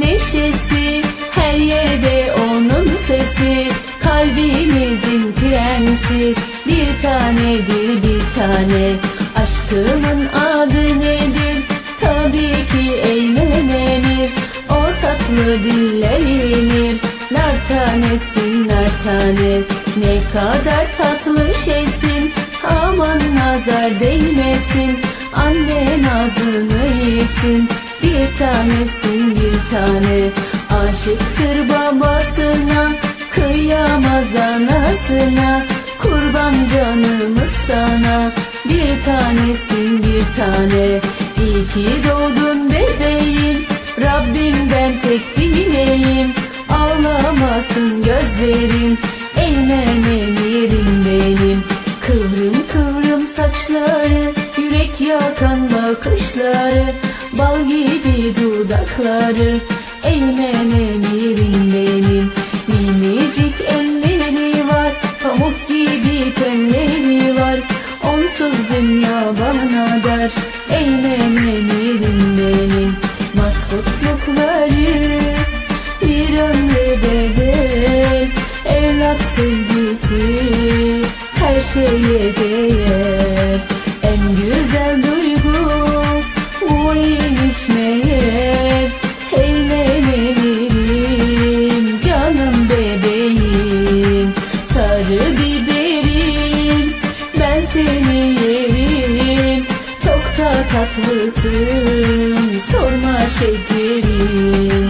neşesi Her yerde onun sesi. Kalbimizin prensi Bir tanedir bir tane. Aşkımın adı nedir? Tabii ki eğlenenir O tatlı diller yenir Nar tanesin nar tane. Ne kadar tatlı şeysin. Aman nazar değmesin. Anne nazını yesin Bir tanesin bir tane. Aşıktır babasına Kıyamaz anasına. Kurban canımız sana Bir tanesin bir tane. İyi ki doğdun bebeğim Rabbimden tek dileğim Ağlamasın gözlerin Eğlen emirim bakışları Bal gibi dudakları Eğlen emirim benim Minicik elleri var Pamuk gibi telleri var. Onsuz dünya bana dar Eğlen emirim benim Maskotlukları bir ömre bedel. Evlat sevgisi her şeye değer. En güzel bu imiş meğer Eğlenebilirim. Canım bebeğim Sarı biberim ben seni yerim. Çok da tatlısın sorma şekerim.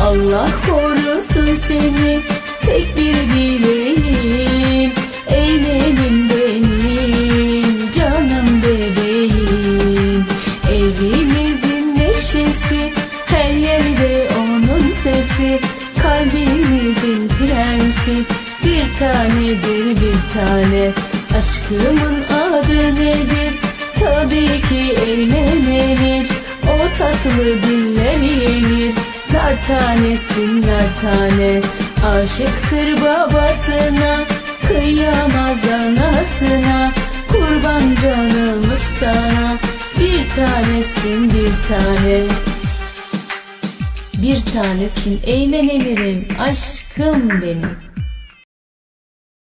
Allah korusun seni tek bir onun sesi Kalbimizin prensi. Bir tanedir bir tane. Aşkımın adı nedir? Tabii ki eğlenenir O tatlı diller yenir Nar tanesin nar tane. Aşıktır babasına Kıyamaz anasına. Kurban canımız sana. Bir tanesin bir tane Bir tanesin. Eğlenenirim aşkım benim